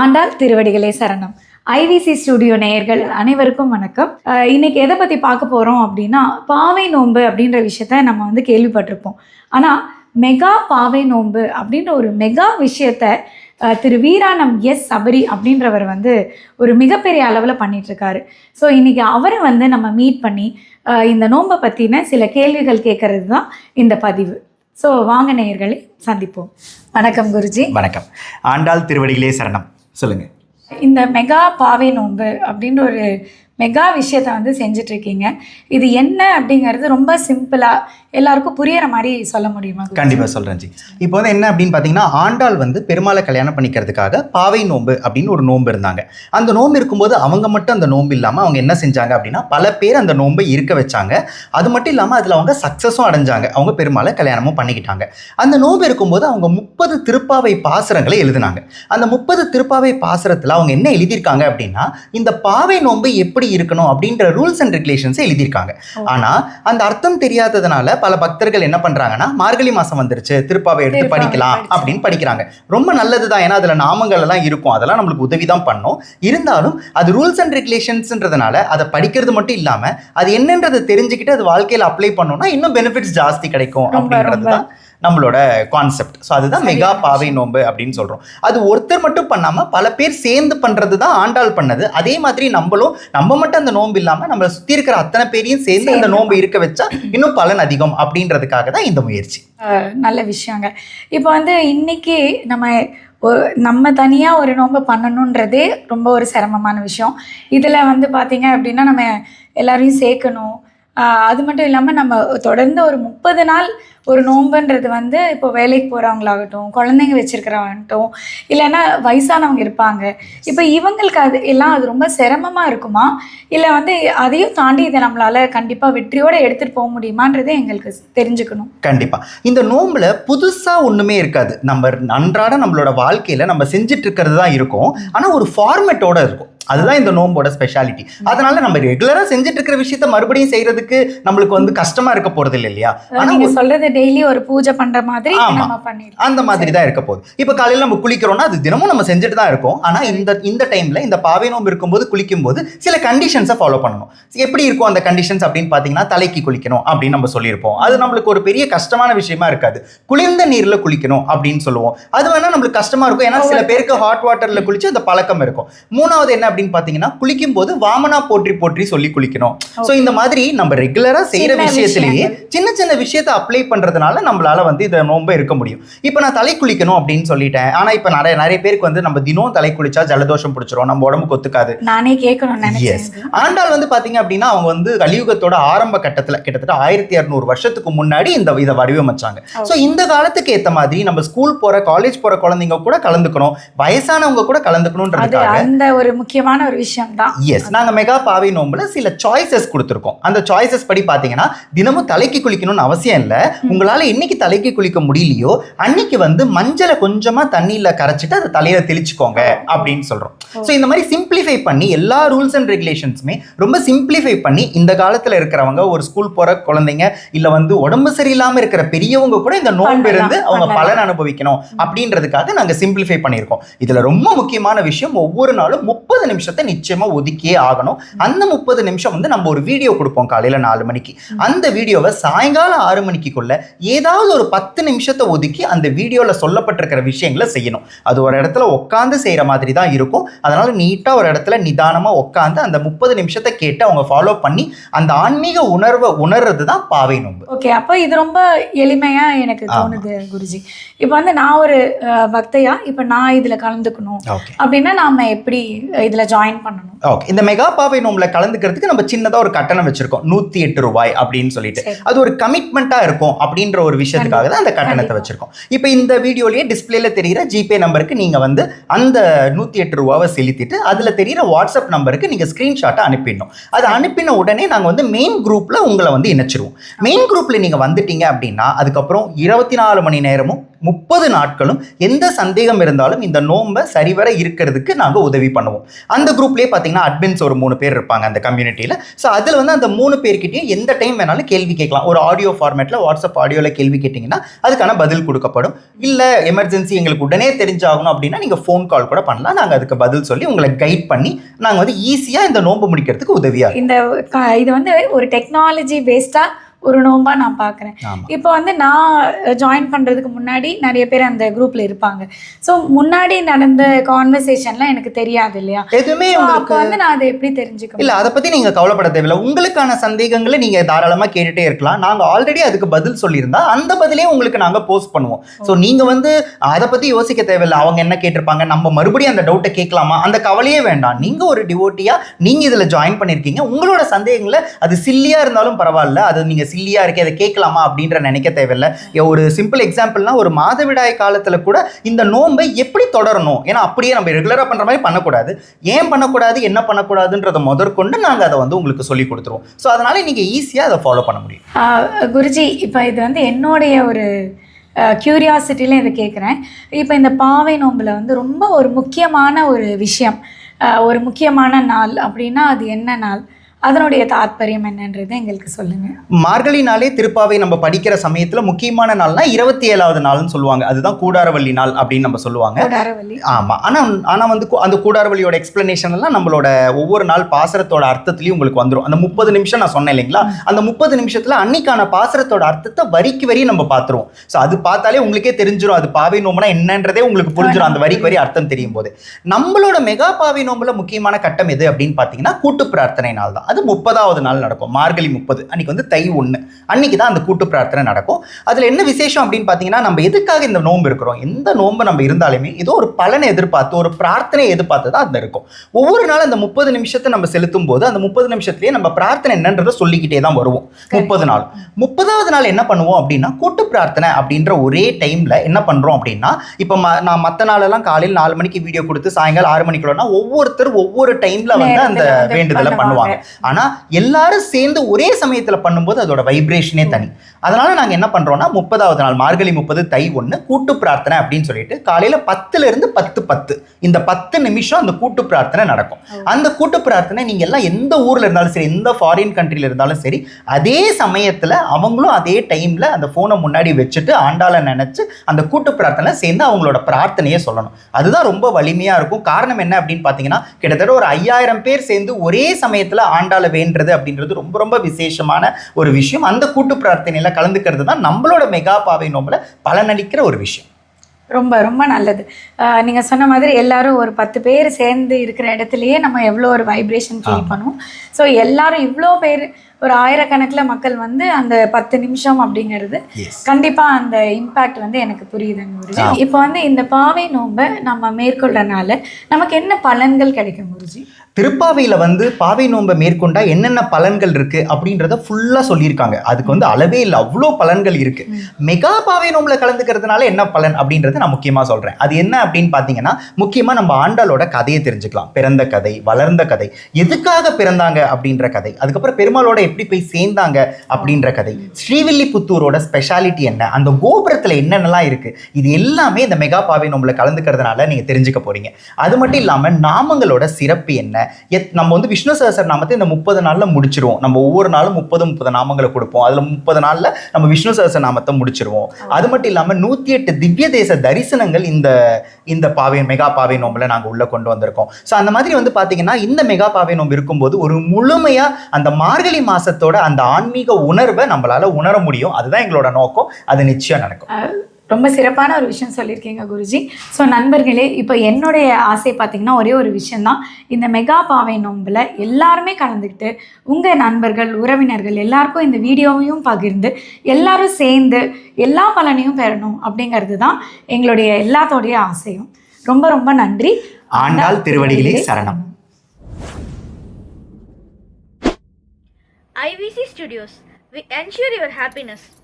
ஆண்டாள் திருவடிகளே சரணம். IVC studio நேயர்கள் அனைவருக்கும் வணக்கம். இன்னைக்கு எதை பற்றி பார்க்க போகிறோம் அப்படின்னா பாவை நோன்பு அப்படின்ற விஷயத்த நம்ம வந்து கேள்விப்பட்டிருப்போம். ஆனால் மெகா பாவை நோன்பு அப்படின்ற ஒரு மெகா விஷயத்த திரு வீராணம் எஸ் சபரி அப்படின்றவர் வந்து ஒரு மிகப்பெரிய அளவில் பண்ணிட்டுருக்காரு. ஸோ இன்னைக்கு அவரை வந்து நம்ம மீட் பண்ணி இந்த நோன்பை பற்றின சில கேள்விகள் கேட்கறது தான் இந்த பதிவு. ஸோ வாங்க நேயர்களை சந்திப்போம். வணக்கம் குருஜி. வணக்கம். ஆண்டாள் திருவடிகளே சரணம். சொல்லுங்க. இந்த மெகா பாவை நோன்பு அப்படின்ற ஒரு மெகா விஷயத்த வந்து செஞ்சுட்டு இருக்கீங்க இது என்ன அப்படிங்கிறது ரொம்ப சிம்பிளாக எல்லாருக்கும் புரியற மாதிரி சொல்ல முடியுமா? கண்டிப்பாக சொல்கிறேன் ஜி. இப்போ வந்து என்ன அப்படின்னு பார்த்தீங்கன்னா ஆண்டாள் வந்து பெருமாளை கல்யாணம் பண்ணிக்கிறதுக்காக பாவை நோன்பு அப்படின்னு ஒரு நோன்பு இருந்தாங்க. அந்த நோன்பு இருக்கும்போது அவங்க மட்டும் அந்த நோன்பு இல்லாமல் அவங்க என்ன செஞ்சாங்க அப்படின்னா பல பேர் அந்த நோன்பை இருக்க வச்சாங்க. அது மட்டும் இல்லாமல் அதில் அவங்க சக்ஸஸும் அடைஞ்சாங்க. அவங்க பெருமாளை கல்யாணமும் பண்ணிக்கிட்டாங்க. அந்த நோன்பு இருக்கும்போது அவங்க முப்பது திருப்பாவை பாசுரங்களை எழுதினாங்க. அந்த முப்பது திருப்பாவை பாசுரத்தில் அவங்க என்ன எழுதியிருக்காங்க அப்படின்னா இந்த பாவை நோன்பு எப்படி இருக்கணும் அப்படின்ற ரூல்ஸ் அண்ட் ரெகுலேஷன்ஸை எழுதியிருக்காங்க. ஆனால் அந்த அர்த்தம் தெரியாததுனால பல பக்தர்கள் என்ன பண்றாங்கன்னா மார்கழி மாசம் வந்துருச்சு திருப்பாவை எடுத்து படிக்கலாம். அப்படின்னு படிக்கிறாங்க ரொம்ப நல்லது தான் ஏன்னா அதுல நாமங்கள் எல்லாம் இருக்கும் அதெல்லாம் நம்மளுக்கு உதவி தான் பண்ணும் இருந்தாலும் அது ரூல்ஸ் அண்ட் ரெகுலேஷன்ஸ்ன்றதுனால அதை படிக்கிறது மட்டும் இல்லாம அது என்னன்றதை தெரிஞ்சுக்கிட்டு அது வாழ்க்கையில அப்ளை பண்ணோம்னா இன்னும் பெனிஃபிட்ஸ் ஜாஸ்தி கிடைக்கும் அப்படின்றது. தான் நம்மளோட கான்செப்ட் ஸோ அதுதான் மெகா பாவை. நோன்பு அப்படின்னு சொல்றோம். அது ஒருத்தர் மட்டும் பண்ணாம பல பேர் சேர்ந்து பண்றது தான் ஆண்டாள் பண்ணது. அதே மாதிரி நம்மளும் நம்ம மட்டும் அந்த நோன்பு இல்லாம நம்மளை சுத்தி இருக்கிற அத்தனை பேரையும் சேர்ந்து அந்த நோன்பு இருக்க வச்சா இன்னும் பலன் அதிகம் அப்படின்றதுக்காக தான் இந்த முயற்சி. நல்ல விஷயங்க. இப்போ வந்து இன்னைக்கு நம்ம நம்ம தனியாக ஒரு நோன்பு பண்ணணுன்றதே ரொம்ப ஒரு சிரமமான விஷயம். இதில் வந்து பார்த்தீங்க அப்படின்னா நம்ம எல்லாரையும் சேர்க்கணும். அது மட்டும் இல்லாமல் நம்ம தொடர்ந்து ஒரு முப்பது நாள் ஒரு நோன்புன்றது வந்து இப்போ வேலைக்கு போகிறவங்களாகட்டும் குழந்தைங்க வச்சுருக்கிறவங்கட்டும் இல்லைன்னா வயசானவங்க இருப்பாங்க. இப்போ இவங்களுக்கு அது எல்லாம் அது ரொம்ப சிரமமாக இருக்குமா? இல்லை வந்து அதையும் தாண்டி இதை நம்மளால் கண்டிப்பாக வெற்றியோடு எடுத்துகிட்டு போக முடியுமான்றதை எங்களுக்கு தெரிஞ்சுக்கணும். கண்டிப்பாக இந்த நோம்பில் புதுசாக ஒன்றுமே இருக்காது. நம்ம அன்றாட நம்மளோட வாழ்க்கையில் நம்ம செஞ்சிட்ருக்கிறது தான் இருக்கும். ஆனால் ஒரு ஃபார்மேட்டோட இருக்கும். அதுதான் இந்த நோம்போட ஸ்பெஷாலிட்டி அதனால நம்ம ரெகுலரா செஞ்சுட்டு இருக்கிற விஷயத்த மறுபடியும் செய்யறதுக்கு நம்மளுக்கு வந்து கஷ்டமா இருக்க போறது இல்லை இல்லையா? ஆனா சொல்றது டெய்லி ஒரு பூஜை பண்ற மாதிரி அந்த மாதிரி தான் இருக்க போகுது. இப்போ காலையில நம்ம குளிக்கிறோம்னா அது தினமும் நம்ம செஞ்சுட்டு தான் இருக்கோம். ஆனா இந்த இந்த டைம்ல இந்த பாவை நோம்பு இருக்கும்போது குளிக்கும்போது சில கண்டிஷன்ஸை ஃபாலோ பண்ணணும். எப்படி இருக்கும் அந்த கண்டிஷன்ஸ் அப்படின்னு பார்த்தீங்கன்னா தலைக்கு குளிக்கணும் அப்படின்னு நம்ம சொல்லியிருப்போம். அது நம்மளுக்கு ஒரு பெரிய கஷ்டமான விஷயமா இருக்காது. குளிர்ந்த நீர்ல குளிக்கணும் அப்படின்னு சொல்லுவோம். அது வேணா நம்மளுக்கு கஷ்டமா இருக்கும். ஏன்னா சில பேருக்கு ஹாட் வாட்டர்ல குளிச்சு அந்த பழக்கம் இருக்கும். மூணாவது என்ன அப்படின்னு பார்த்தீங்கன்னா குளிக்கும் போது வாமனா போற்றி போற்றி சொல்லி குளிக்கணும். ஸோ இந்த மாதிரி நம்ம ரெகுலரா செய்யற சின்ன விஷயத்திலேயே. சின்ன சின்ன விஷயத்தை அப்ளை பண்றதுனால நம்மளால வந்து இதை நோம்ப இருக்க முடியும். இப்போ நான் தலை குளிக்கணும் அப்படின்னு சொல்லிட்டேன். ஆனா இப்போ நிறைய நிறைய பேருக்கு வந்து நம்ம தினம் தலை குளிச்சா ஜலதோஷம் பிடிச்சிரும். நம்ம உடம்புக்கு ஒத்துக்காது நானே கேட்கணும்னு எஸ் ஆண்டாள் வந்து பாத்தீங்க அப்படின்னா அவங்க வந்து கலியுகத்தோட ஆரம்ப கட்டத்துல கிட்டத்தட்ட ஆயிரத்தி இரநூறு வருஷத்துக்கு முன்னாடி இந்த இதை வடிவமைச்சாங்க. ஸோ இந்த காலத்துக்கு ஏத்த மாதிரி நம்ம ஸ்கூல் போற காலேஜ் போற குழந்தைங்க கூட கலந்துக்கணும். வயசானவங்க கூட அது கலந்துக்கணுன்றதுக்காக அந்த ஒரு முக்கியமான ஒரு விஷயம் தான் எஸ் நாங்க மெகா பாவை நோம்புல சில சாய்ஸஸ் கொடுத்துருக்கோம். அந்த சாய்ஸஸ் படி பாத்தீங்கன்னா தினமும் தலைக்கு குளிக்கணும்னு அவசியம் இல்ல. உங்களால என்னைக்கு தலைக்கு குளிக்க முடியலையோ அன்னைக்கு வந்து மஞ்சளை கொஞ்சமா தண்ணியில கரைச்சிட்டு அதை தலையில தெளிச்சுக்கோங்க அப்படின்னு சொல்றோம். ஸோ இந்த மாதிரி சிம்பிளிஃபை பண்ணி எல்லா ரூல்ஸ் அண்ட் ரெகுலேஷன்ஸுமே ரொம்ப சிம்பிளிஃபை பண்ணி இந்த காலத்துல இருக்கிறவங்க ஒரு ஸ்கூல் போற குழந்தைங்க இல்ல வந்து உடம்பு சரியில்லாம இருக்கிற பெரியவங்க கூட இந்த நோன்பு இருந்து அவங்க. பலன் அனுபவிக்கணும் அப்படின்றதுக்காக நாங்க சிம்பிளிஃபை பண்ணியிருக்கோம். இதுல ரொம்ப முக்கியமான விஷயம் ஒவ்வொரு நாளும் முப்பது நிமிஷத்தை நிச்சயமா ஒதுக்கியே ஆகணும். அந்த முப்பது நிமிஷம் வந்து நம்ம ஒரு வீடியோ கொடுப்போம் காலையில நாலு மணிக்கு. அந்த வீடியோவை சாயங்காலம் ஆறு மணிக்குள்ள ஏதாவது ஒரு பத்து நிமிஷத்தை ஒதுக்கி அந்த வீடியோல சொல்லப்பட்டிருக்கிற விஷயங்களை செய்யணும். அது ஒரு இடத்துல உட்காந்து செய்யற மாதிரி தான் இருக்கும். அதனால நீட்டா ஒரு இடத்துல நிதானமா உட்காந்து அந்த முப்பது நிமிஷத்தை கேட்டு அவங்க ஃபாலோ பண்ணி அந்த ஆன்மீக உணர்வை உணர்றது தான் பாவை நோன்பு. ஓகே அப்போ இது ரொம்ப எளிமையா எனக்கு. தோணுது குருஜி. இப்போ வந்து நான் ஒரு பக்தையா? இப்போ நான் இதுல கலந்துக்கணும். அப்படின்னா நாம எப்படி இதுல ஜாயின் பண்ணணும். ஓகே. இந்த மெகா பாவை நோம்பில் கலந்துக்கிறதுக்கு நம்ம சின்னதா ஒரு கட்டணம் வச்சிருக்கோம். நூத்தி எட்டு ரூபாய் அப்படின்னு சொல்லிட்டு. அது ஒரு கமிட்மெண்ட்டா இருக்கும் அப்படின்ற ஒரு விஷயத்துக்காக தான் அந்த கட்டணத்தை. வச்சிருக்கோம். இப்போ இந்த வீடியோலயே டிஸ்பிளேல தெரியிற ஜிபே நம்பருக்கு நீங்க வந்து அந்த நூத்தி எட்டு ரூபாவை செலுத்திட்டு அதுல தெரியிற வாட்ஸ்அப் நம்பருக்கு நீங்க ஸ்கிரீன்ஷாட்டை அனுப்பிடணும். அது அனுப்பின உடனே நாங்க வந்து மெயின் குரூப்ல உங்களை வந்து இணைச்சிருவோம். மெயின் குரூப்ல நீங்க வந்துட்டீங்க அப்படின்னா அதுக்கப்புறம் இருபத்தி நாலு மணி நேரமும் முப்பது நாட்களும் எந்த சந்தேகம் இருந்தாலும் இந்த நோன்பை சரிவர இருக்கிறதுக்கு நாங்க உதவி பண்ணுவோம். அந்த குரூப்லயே பாத்தீங்கன்னா பார்த்தீங்கன்னா அட்மின்ஸ் ஒரு மூணு பேர் இருப்பாங்க அந்த கம்யூனிட்டியில் ஸோ அதில் வந்து அந்த மூணு பேர்கிட்டையும் எந்த டைம் வேணாலும் கேள்வி கேட்கலாம். ஒரு ஆடியோ ஃபார்மேட்டில் வாட்ஸ்அப் ஆடியோவில் கேள்வி கேட்டிங்கன்னா அதுக்கான பதில் கொடுக்கப்படும். இல்லை எமர்ஜென்சி எங்களுக்கு உடனே தெரிஞ்சாகணும் அப்படின்னா நீங்கள் ஃபோன் கால் கூட பண்ணலாம். நாங்கள் அதுக்கு பதில் சொல்லி உங்களை கைட் பண்ணி நாங்கள் வந்து ஈஸியாக இந்த நோன்பு முடிக்கிறதுக்கு உதவியாக இந்த இது வந்து ஒரு டெக்னாலஜி பேஸ்டாக ஒரு நோம்பா நான் பார்க்குறேன் இப்போ வந்து நான் ஜாயின் பண்ணுறதுக்கு முன்னாடி நிறைய பேர் அந்த குரூப்பில் இருப்பாங்க. ஸோ முன்னாடி நடந்த கான்வர்சேஷன்லாம் எனக்கு தெரியாது இல்லையா? எதுவுமே அப்போ வந்து நான் அதை எப்படி தெரிஞ்சுக்க இல்ல அதை பத்தி நீங்க கவலைப்பட தேவையில்ல. உங்களுக்கான சந்தேகங்களை நீங்க தாராளமா கேட்டுட்டே இருக்கலாம். நாங்க ஆல்ரெடி அதுக்கு பதில் சொல்லியிருந்தா அந்த பதிலே உங்களுக்கு நாங்க போஸ்ட் பண்ணுவோம். ஸோ நீங்க வந்து அதை பத்தி யோசிக்க தேவையில்ல. அவங்க என்ன கேட்டிருப்பாங்க? நம்ம மறுபடியும் அந்த டவுட்டை கேட்கலாமா? அந்த கவலையே வேண்டாம். நீங்க ஒரு டிவோட்டியா நீங்க இதுல ஜாயின் பண்ணிருக்கீங்க. உங்களோட சந்தேகங்களை அது சில்லியா இருந்தாலும் பரவாயில்ல. அது நீங்க சில்லியாக இருக்கே அதை கேட்கலாமா அப்படின்ற நினைக்க தேவையில்லை. ஒரு சிம்பிள் எக்ஸாம்பிள்னா ஒரு மாதவிடாய் காலத்தில் கூட இந்த நோன்பை எப்படி தொடரணும்? ஏன்னா அப்படியே நம்ம ரெகுலராக பண்ணுற மாதிரி பண்ணக்கூடாது. ஏன் பண்ணக்கூடாது? என்ன பண்ணக்கூடாதுன்றத முதற்கொண்டு நாங்கள் அதை வந்து உங்களுக்கு சொல்லி கொடுத்துருவோம். ஸோ அதனால் நீங்கள் ஈஸியாக அதை ஃபாலோ பண்ண முடியும். குருஜி இப்போ இது வந்து என்னுடைய ஒரு க்யூரியாசிட்டியில் இதை கேட்குறேன். இப்போ இந்த பாவை நோம்பில் வந்து ரொம்ப ஒரு முக்கியமான ஒரு விஷயம். ஒரு முக்கியமான நாள் அப்படின்னா அது என்ன நாள்? அதனுடைய தாத்பரியம் என்னன்றதை எங்களுக்கு சொல்லுங்கள் மார்கழி நாளே திருப்பாவை நம்ம படிக்கிற சமயத்தில் முக்கியமான நாள்னா இருபத்தி ஏழாவது நாள்னு சொல்லுவாங்க. அதுதான் கூடாரவள்ளி நாள் அப்படின்னு நம்ம சொல்லுவாங்க. கோடாரவல்லி ஆமாம் ஆனால் ஆனால் வந்து அந்த கூடாரவழியோட எக்ஸ்பிளனேஷன் எல்லாம் நம்மளோட ஒவ்வொரு நாள் பாசரத்தோட அர்த்தத்துலையும் உங்களுக்கு வந்துடும் அந்த முப்பது நிமிஷம் நான் சொன்னேன் இல்லைங்களா? அந்த முப்பது நிமிஷத்தில் அன்னைக்கான பாசரத்தோட அர்த்தத்தை வரிக்கு வரி நம்ம பார்த்துருவோம் ஸோ அது பார்த்தாலே உங்களுக்கே தெரிஞ்சிடும் அது பாவை நோம்புனா என்னன்றதே உங்களுக்கு புரிஞ்சிடும் அந்த வரிக்கு வரி அர்த்தம் தெரியும் போது நம்மளோட மெகா பாவை நோம்புல முக்கியமான கட்டம் எது அப்படின்னு பார்த்தீங்கன்னா கூட்டு பிரார்த்தனை நாள் தான் அது முப்பதாவது நாள் நடக்கும். மார்கழி முப்பது. அன்னைக்கு வந்து தை ஒன்று அன்னைக்கு தான் அந்த கூட்டு பிரார்த்தனை நடக்கும். அதில் என்ன விசேஷம் அப்படின்னு பார்த்தீங்கன்னா நம்ம எதுக்காக இந்த நோன்பு இருக்கிறோம்? எந்த நோன்பு நம்ம இருந்தாலுமே ஏதோ ஒரு பலனை எதிர்பார்த்து ஒரு பிரார்த்தனை எதிர்பார்த்து தான் அது இருக்கும். ஒவ்வொரு நாள் அந்த முப்பது நிமிஷத்தை நம்ம செலுத்தும் போது அந்த முப்பது நிமிஷத்துலேயே நம்ம பிரார்த்தனை என்னன்றதை சொல்லிக்கிட்டே தான் வருவோம். முப்பது நாள். முப்பதாவது நாள் என்ன பண்ணுவோம் அப்படின்னா கூட்டு பிரார்த்தனை அப்படின்ற ஒரே டைமில் என்ன பண்ணுறோம் அப்படின்னா இப்போ நான் மற்ற நாளெல்லாம் காலையில் நாலு மணிக்கு வீடியோ கொடுத்து சாயங்காலம் ஆறு மணிக்குள்ளனா ஒவ்வொருத்தர் ஒவ்வொரு டைமில் வந்து அந்த வேண்டுதலை பண்ணுவாங்க. ஆனால் எல்லாரும் சேர்ந்து ஒரே சமயத்தில் பண்ணும்போது அதோட வைப்ரேஷனே தனி. அதனால நாங்கள் என்ன பண்ணுறோம்னா முப்பதாவது நாள் மார்கழி முப்பது தை ஒன்று கூட்டு பிரார்த்தனை அப்படின்னு சொல்லிட்டு காலையில் பத்துல இருந்து பத்து பத்து. இந்த பத்து நிமிஷம் அந்த கூட்டு பிரார்த்தனை நடக்கும். அந்த கூட்டு பிரார்த்தனை நீங்கள் எல்லாம் எந்த ஊரில் இருந்தாலும் சரி எந்த ஃபாரின் கண்ட்ரியில் இருந்தாலும் சரி அதே சமயத்தில் அவங்களும் அதே டைமில் அந்த ஃபோனை முன்னாடி வச்சுட்டு ஆண்டாளை நினச்சி அந்த கூட்டு பிரார்த்தனை சேர்ந்து அவங்களோட பிரார்த்தனையே சொல்லணும். அதுதான் ரொம்ப வலிமையாக இருக்கும். காரணம் என்ன அப்படின்னு பார்த்தீங்கன்னா கிட்டத்தட்ட ஒரு ஐயாயிரம் பேர் சேர்ந்து ஒரே சமயத்தில் ஆண்டாளை வேண்டுறது அப்படின்றது ரொம்ப ரொம்ப விசேஷமான ஒரு விஷயம். அந்த கூட்டு பிரார்த்தனையில் கலந்துக்கிறது தான் நம்மளோட மெகா பாவை நோம்பில் பலனளிக்கிற ஒரு விஷயம். ரொம்ப ரொம்ப நல்லது. ஆஹ் நீங்க சொன்ன மாதிரி எல்லாரும் ஒரு பத்து பேர் சேர்ந்து இருக்கிற இடத்துலயே நம்ம எவ்வளோ ஒரு வைப்ரேஷன் ஃபீல் பண்ணுவோம். ஸோ எல்லாரும் இவ்வளோ பேர் ஒரு ஆயிரக்கணக்கில் மக்கள் வந்து அந்த பத்து நிமிஷம் அப்படிங்கிறது எஸ் கண்டிப்பா அந்த இம்பாக்ட் வந்து எனக்கு புரியுதுங்க குருஜி. இப்போ வந்து இந்த பாவை நோன்பை நம்ம மேற்கொள்றனால நமக்கு என்ன பலன்கள் கிடைக்கும் குருஜி? திருப்பாவையில் வந்து பாவை நோன்பை மேற்கொண்டா என்னென்ன பலன்கள் இருக்கு அப்படின்றத ஃபுல்லாக சொல்லியிருக்காங்க. அதுக்கு வந்து அளவே இல்லை அவ்வளோ பலன்கள் இருக்கு. மெகா பாவை நோம்பில் கலந்துக்கிறதுனால என்ன பலன் அப்படின்றத நான் முக்கியமாக சொல்கிறேன் அது என்ன அப்படின்னு பார்த்தீங்கன்னா முக்கியமாக நம்ம ஆண்டாளோட கதையை தெரிஞ்சுக்கலாம். பிறந்த கதை வளர்ந்த கதை எதுக்காக பிறந்தாங்க அப்படின்ற கதை. அதுக்கப்புறம் பெருமாளோட எப்படி போய் சேர்ந்தாங்க அப்படின்ற கதை. ஸ்ரீவில்லிபுத்தூரோட ஸ்பெஷாலிட்டி என்ன? அந்த கோபுரத்தில் என்னென்னலாம் இருக்கு? இது எல்லாமே இந்த மெகா பாவை நம்மளை கலந்துக்கிறதுனால நீங்கள் தெரிஞ்சுக்க போறீங்க. அது மட்டும் இல்லாமல் நாமங்களோட சிறப்பு என்ன? எத் நம்ம வந்து விஷ்ணு சகசர நாமத்தை இந்த முப்பது நாளில் முடிச்சிருவோம். நம்ம ஒவ்வொரு நாளும் முப்பது முப்பது நாமங்களை கொடுப்போம். அதில் முப்பது நாளில் நம்ம விஷ்ணு சகசர நாமத்தை முடிச்சிருவோம். அது மட்டும் இல்லாமல் நூற்றி எட்டு திவ்ய தேச தரிசனங்கள் இந்த இந்த பாவை மெகா பாவை நோம்பில் நாங்கள் உள்ளே கொண்டு வந்திருக்கோம். ஸோ அந்த மாதிரி வந்து பார்த்தீங்கன்னா இந்த மெகா பாவை நோம்பு இருக்கும்போது ஒரு முழுமையாக அந்த மார்கழி மாசத்தோட அந்த ஆன்மீக உணர்வை நம்மளால உணர முடியும். அதுதான் எங்களோட நோக்கம். அது நிச்சயம் நடக்கும். ரொம்ப சிறப்பான ஒரு விஷயம் சொல்லியிருக்கீங்க குருஜி. ஸோ நண்பர்களே இப்போ என்னுடைய ஆசை பார்த்தீங்கன்னா ஒரே ஒரு விஷயந்தான் இந்த மெகா பாவை நோம்பில் எல்லாருமே கலந்துக்கிட்டு உங்கள் நண்பர்கள் உறவினர்கள் எல்லாருக்கும் இந்த வீடியோவையும் பகிர்ந்து எல்லாரும் சேர்ந்து எல்லா பலனையும் பெறணும் அப்படிங்கிறது தான் எங்களுடைய எல்லாத்தோடைய ஆசையும். ரொம்ப ரொம்ப நன்றி. ஆண்டாள் திருவடிகளே சரணம். IVC Studios. We ensure your happiness.